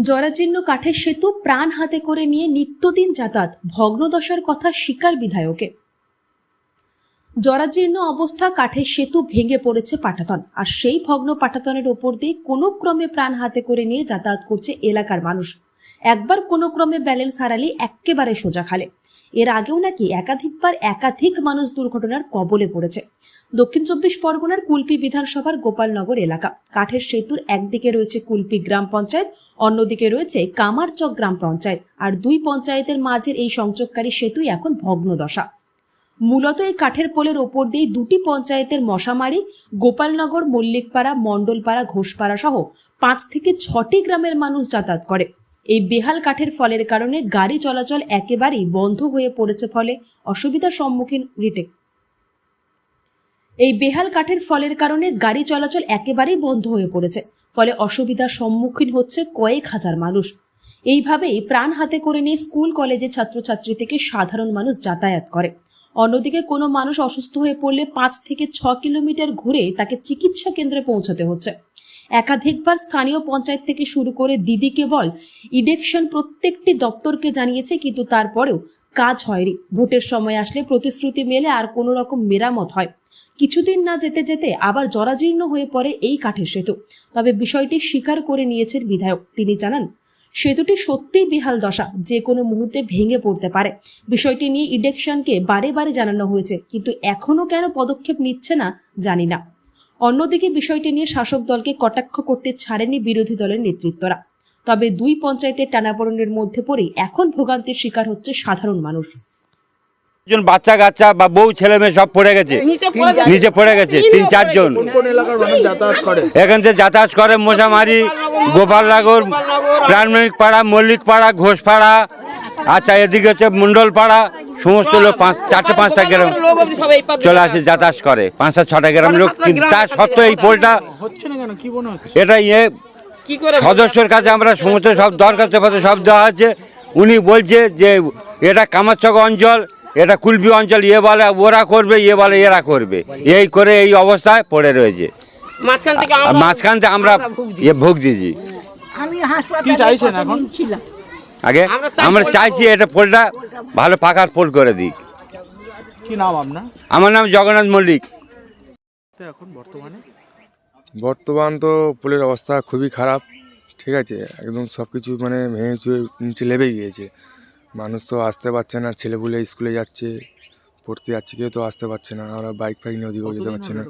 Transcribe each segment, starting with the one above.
জরাজীর্ণ কাঠের সেতু প্রাণ হাতে করে নিয়ে নিত্যদিন যাতায়াত, ভগ্নদশার কথা স্বীকার বিধায়কে। জরাজীর্ণ অবস্থা কাঠের সেতু ভেঙে পড়েছে পাটাতন আর সেই ভগ্ন পাটাতনের ওপর দিয়ে কোনো ক্রমে প্রাণ হাতে করে নিয়ে যাতায়াত করছে এলাকার মানুষ। একবার কোনো ক্রমে ব্যালেন্স হারালে একেবারে সোজা খালে। এর আগেও নাকি একাধিকবার একাধিক মানুষ দুর্ঘটনার কবলে পড়েছে। দক্ষিণ চব্বিশ পরগনার কুলপি বিধানসভার গোপালনগর এলাকা। কাঠের সেতুর একদিকে রয়েছে কুলপি গ্রাম পঞ্চায়েত, অন্যদিকে রয়েছে কামারচক গ্রাম পঞ্চায়েত। আর দুই পঞ্চায়েতের মাঝের এই সংযোগকারী সেতুই এখন ভগ্নদশা। মূলত এই কাঠের পোলের ওপর দিয়ে দুটি পঞ্চায়েতের মশামারি, গোপালনগর, মল্লিকপাড়া, মণ্ডলপাড়া, ঘোষপাড়া সহ পাঁচ থেকে ছটি গ্রামের মানুষ যাতায়াত করে। এই বেহাল কাঠের ফলের কারণে গাড়ি চলাচল একেবারেই বন্ধ হয়ে পড়েছে ফলে অসুবিধার সম্মুখীন রিটেক। এই বেহাল কাঠের ফলের কারণে গাড়ি চলাচল একেবারেই বন্ধ হয়ে পড়েছে, ফলে অসুবিধার সম্মুখীন হচ্ছে কয়েক হাজার মানুষ। এইভাবেই প্রাণ হাতে করে নিয়ে স্কুল কলেজের ছাত্রছাত্রী থেকে সাধারণ মানুষ যাতায়াত করে। অন্যদিকে কোনো মানুষ অসুস্থ হয়ে পড়লে পাঁচ থেকে ছ কিলোমিটার ঘুরে তাকে চিকিৎসা কেন্দ্রে পৌঁছাতে হচ্ছে। একাধিকবার স্থানীয় পঞ্চায়েত থেকে শুরু করে দিদি কেবল ইডেকশন প্রত্যেকটি দপ্তরকে জানিয়েছে, কিন্তু তারপরেও কাজ হয়নি। ভোটের সময় আসলে প্রতিশ্রুতি মেলে আর কোনো রকম মেরামত হয়। কিছুদিন না যেতে যেতে আবার জরাজীর্ণ হয়ে পড়ে এই কাঠের সেতু। তবে বিষয়টি স্বীকার করে নিয়েছেন বিধায়ক। তিনি জানান, সেতুটি সত্যিই বেহাল দশা, যে কোনো মুহূর্তে ভেঙে পড়তে পারে। বিষয়টি নিয়ে ইডেকশনকে বারে বারে জানানো হয়েছে, কিন্তু এখনও কেন পদক্ষেপ নিচ্ছে না জানি না। অন্যদিকে বিষয়টি নিয়ে শাসক দলকে কটাক্ষ করতে ছাড়েনি বিরোধী দলের নেতৃত্বরা। তবে দুই পঞ্চায়েতের টানাপোড়েনের মধ্যে পড়ে এখন ভোগান্তির শিকার হচ্ছে সাধারণ মানুষ। একজন বাচ্চা কাচ্চা বা বউ ছেলে মেয়ে সব পড়ে গেছে। নিচে পড়ে গেছে তিন চারজন। কোন কোন এলাকার মানুষ যাতায়াত করে? এখান থেকে যাতায়াত করে মশামারি গোপালনগর প্রাণমিক পাড়া মল্লিক পাড়া ঘোষপাড়া আচ্ছা এদিকে হচ্ছে মন্ডল পাড়া সমস্ত লোক পাঁচ চারটে পাঁচটা গ্রাম চলে আসে যাতায়াত করে। পাঁচটা ছটা গ্রাম লোক তা সত্ত্বেও এই পোলটা হচ্ছে না কেন কি হচ্ছে এটা ইয়ে সদস্যর কাছে আমরা সমস্ত সব দরখাস্ত পত্র সব দেওয়া আছে। উনি বলছে যে এটা কামারচক অঞ্চল এটা কুলপি অঞ্চল ইয়ে বলে ওরা করবে ইয়ে বলে এরা করবে। এই করে এই অবস্থায় পড়ে রয়েছে। মাঝখান থেকে আর আমরা- ভোগ দিয়েছি। আমি হাসপাতালে ছিলাম? আগে আমরা চাইছি এটা পোলটা ভালো পাকার পোল করে দিই কি নাম আপনার? আমার নাম জগন্নাথ মল্লিক। এখন বর্তমানে? বর্তমান তো পোলের অবস্থা খুবই খারাপ ঠিক আছে? একদম সব কিছু মানে ভেঙে চুয়ে নিচে লেবে গিয়েছে। মানুষ তো আসতে পারছে না ছেলেপুলে স্কুলে যাচ্ছে পড়তে যাচ্ছে কেউ তো আসতে পারছে না। আমরা বাইক ফাইক নিয়ে ওদিকেও যেতে পারছি না?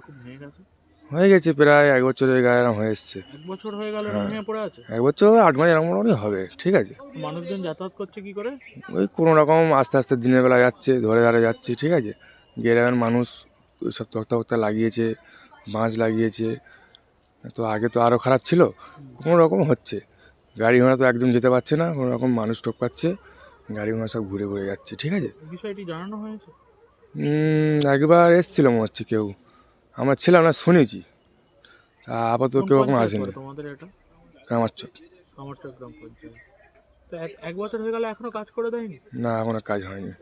হয়ে গেছে প্রায় এক বছর বছরের গায়ে এরম হয়ে এসছে। এক বছর হয়ে গেল হ্যাঁ। ভেঙে পড়ে আছে? এক বছর আট মাস এরকম মোটামুটি হবে ঠিক আছে। মানুষজন যাতায়াত করছে কি করে? ওই কোনো রকম আস্তে আস্তে দিনের বেলা যাচ্ছে ধরে ধরে যাচ্ছে ঠিক আছে। গ্রামের মানুষ ওই সব তক্তা ফক্তা লাগিয়েছে বাঁশ লাগিয়েছে তো আগে তো আরও খারাপ ছিল কোনো রকম হচ্ছে। গাড়ি ঘোড়া তো একদম যেতে পারছে না কোনো রকম মানুষ টোক পাচ্ছে গাড়ি ঘোড়া সব ঘুরে ঘুরে যাচ্ছে ঠিক আছে। বিষয়টি জানানো হয়েছে? একবার এসছিল মনে হচ্ছে কেউ। আমরা ছিলাম না শুনেছি। তা আপাতত কেউ পঞ্চায়েত আসেনি। তোমাদের এটা? কামার চোখ কামারচক গ্রাম পঞ্চায়েত। তো এক বছর হয়ে গেল এখনও কাজ করে দেয়নি? না এখনও কাজ হয়নি।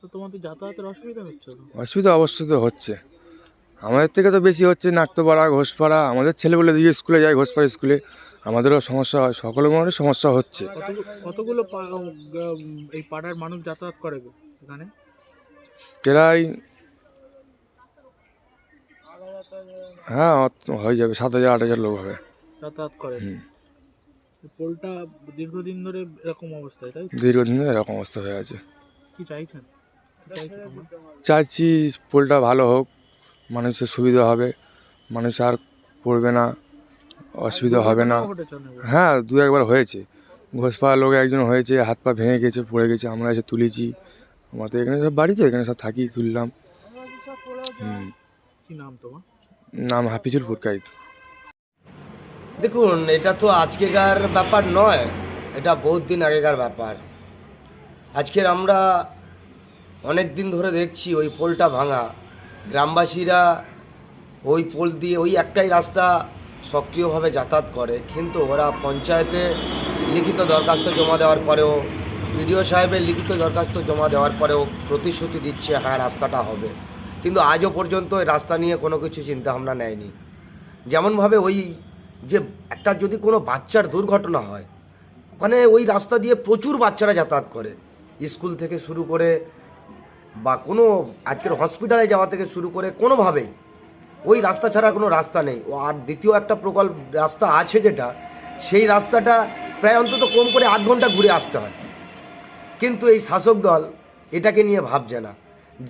তো তোমাদের যাতায়াতের অসুবিধা হচ্ছে তো? অসুবিধা অবশ্যই তো হচ্ছে। আমাদের থেকে তো বেশি হচ্ছে নাট্যপাড়া ঘোষপাড়া। আমাদের ছেলেগুলো দিয়ে স্কুলে যায় ঘোষপাড়া স্কুলে। আমাদেরও সমস্যা হয় সকলের মনে সমস্যা হচ্ছে। কতগুলো এই পাড়ার মানুষ যাতায়াত করে এখানে? প্রায় হ্যাঁ হয়ে যাবে সাত হাজার আট হাজার লোক হবে। যাতায়াত করে। পোলটা দীর্ঘদিন ধরে এরকম অবস্থায় তাই দীর্ঘদিন ধরে এরকম অবস্থা হয়ে আছে। কি চাইছেন? কি চাইছো পোলটা ভালো হোক মানুষের সুবিধা হবে মানুষ আর পড়বে না অসুবিধা হবে না। হ্যাঁ দু একবার হয়েছে। ঘোষপাড়ার লোক একজন হয়েছে হাত পা ভেঙে গেছে পড়ে গেছে আমরা এসে তুলেছি। আমরা তো এখানে সব বাড়ি তো এখানে সব থাকি তুললাম। হুম। কি নাম তোমার? নাম হাফিজুল পুরকাইত দেখুন এটা তো আজকেকার ব্যাপার নয় এটা বহুত দিন আগেকার ব্যাপার। আজকের আমরা অনেক দিন ধরে দেখছি ওই পোলটা ভাঙা। গ্রামবাসীরা ওই পোল দিয়ে ওই একটাই রাস্তা সক্রিয়ভাবে যাতায়াত করে কিন্তু ওরা পঞ্চায়েতে লিখিত দরখাস্ত জমা দেওয়ার পরেও বিডিও সাহেবের লিখিত দরখাস্ত জমা দেওয়ার পরেও প্রতিশ্রুতি দিচ্ছে হ্যাঁ রাস্তাটা হবে। কিন্তু আজও পর্যন্ত রাস্তা নিয়ে কোনো কিছু চিন্তাভাবনা নেয়নি। যেমনভাবে ওই যে একটা যদি কোনো বাচ্চার দুর্ঘটনা হয় মানে ওই রাস্তা দিয়ে প্রচুর বাচ্চারা যাতায়াত করে। স্কুল থেকে শুরু করে বা কোনো আজকের হসপিটালে যাওয়া থেকে শুরু করে কোনোভাবেই ওই রাস্তা ছাড়া কোনো রাস্তা নেই। ও আর দ্বিতীয় একটা প্রকল্প রাস্তা আছে যেটা, সেই রাস্তাটা প্রায় অন্তত কম করে আধ ঘণ্টা ঘুরে আসতে হয়। কিন্তু এই শাসক দল এটাকে নিয়ে ভাবছে না।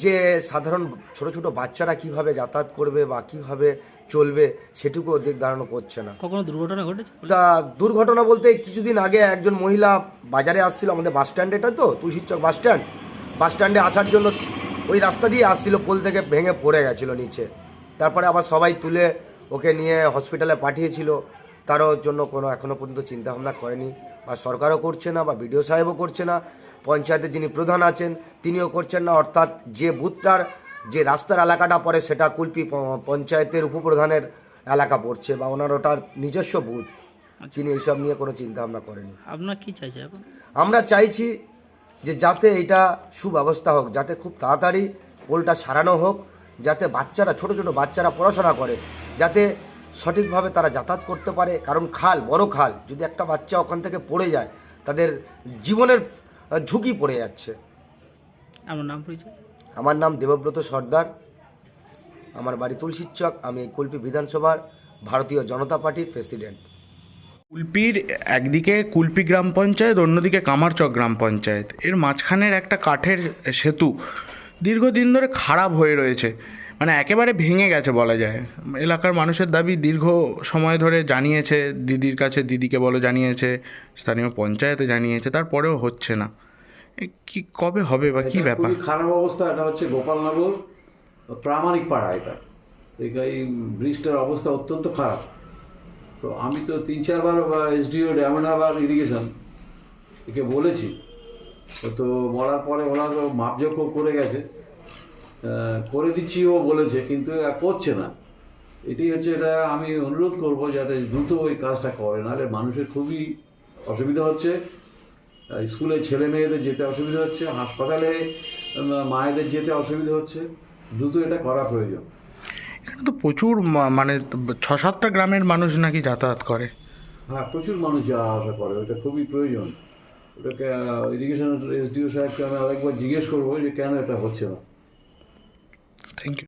যে সাধারণ ছোট ছোট বাচ্চারা কীভাবে যাতায়াত করবে বা কীভাবে চলবে সেটুকু দিক ধারণ করছে না। কখনো দুর্ঘটনা ঘটেছে? তা দুর্ঘটনা বলতে কিছুদিন আগে একজন মহিলা বাজারে আসছিল আমাদের বাস স্ট্যান্ড এটা তো তুলসীর চক বাস স্ট্যান্ড? বাস স্ট্যান্ডে আসার জন্য ওই রাস্তা দিয়ে আসছিল পোল থেকে ভেঙে পড়ে গেছিল নিচে। তারপরে আবার সবাই তুলে ওকে নিয়ে হসপিটালে পাঠিয়েছিল। তারও জন্য কোনো এখনও পর্যন্ত চিন্তা ভাবনা করেনি বা সরকারও করছে না বা বিডিও সাহেবও করছে না। পঞ্চায়েতের যিনি প্রধান আছেন তিনিও করছেন না। অর্থাৎ যে বুথটার যে রাস্তার এলাকাটা পড়ে সেটা কুলপি পঞ্চায়েতের উপপ্রধানের এলাকা পড়ছে বা ওনার ওটার নিজস্ব বুথ। তিনি এইসব নিয়ে কোনো চিন্তা ভাবনা করেনি আপনার কি চাইছে এখন? আমরা চাইছি যে যাতে এটা সুব্যবস্থা হোক যাতে খুব তাড়াতাড়ি পোলটা সারানো হোক যাতে বাচ্চারা ছোট ছোট বাচ্চারা পড়াশোনা করে যাতে সঠিকভাবে তারা যাতায়াত করতে পারে। কারণ খাল বড় খাল যদি একটা বাচ্চা ওখান থেকে পড়ে যায় তাদের জীবনের ঝুঁকি পড়ে যাচ্ছে। আপনার নাম পরিচয়? আমার নাম দেবব্রত সর্দার। আমার বাড়ি তুলসীর চক আমি কুলপি বিধানসভার ভারতীয় জনতা পার্টির প্রেসিডেন্ট। কুলপির একদিকে কুলপি গ্রাম পঞ্চায়েত অন্যদিকে কামারচক গ্রাম পঞ্চায়েত। এর মাঝখানের একটা কাঠের সেতু দীর্ঘদিন ধরে খারাপ হয়ে রয়েছে। মানে একেবারে ভেঙে গেছে বলা যায়। এলাকার মানুষের দাবি দীর্ঘ সময় ধরে জানিয়েছে দিদির কাছে দিদিকে বলো জানিয়েছে স্থানীয় পঞ্চায়েতে জানিয়েছে তারপরেও হচ্ছে না। কি কবে হবে বা কি ব্যাপার? খারাপ অবস্থা এটা হচ্ছে গোপালনগর প্রামাণিক পাড়া এটা। এই এই ব্রিজটার অবস্থা অত্যন্ত খারাপ। তো আমি তো তিন চারবার এসডিও ড্যামেনাবার ইরিগেশন একে বলেছি। তো- তো বলার পরে ওরা তো মাপযোগ্য করে গেছে। আহ, দিচ্ছি ও বলেছে কিন্তু করছে না। এটাই হচ্ছে এটা আমি অনুরোধ করব যাতে দ্রুত ওই কাজটা করে নাহলে মানুষের খুবই অসুবিধা হচ্ছে। স্কুলে ছেলে মেয়েদের যেতে অসুবিধা হচ্ছে হাসপাতালে মায়েদের যেতে অসুবিধা হচ্ছে। দ্রুত এটা করা প্রয়োজন। এখানে তো প্রচুর মানে ছ সাতটা গ্রামের মানুষ নাকি যাতায়াত করে। হ্যাঁ প্রচুর মানুষ যাওয়া আসা করে ওটা খুবই প্রয়োজন। ওটাকে ইরিগেশন এসডিও সাহেবকে আমি আরেকবার জিজ্ঞেস করব যে কেন এটা হচ্ছে না।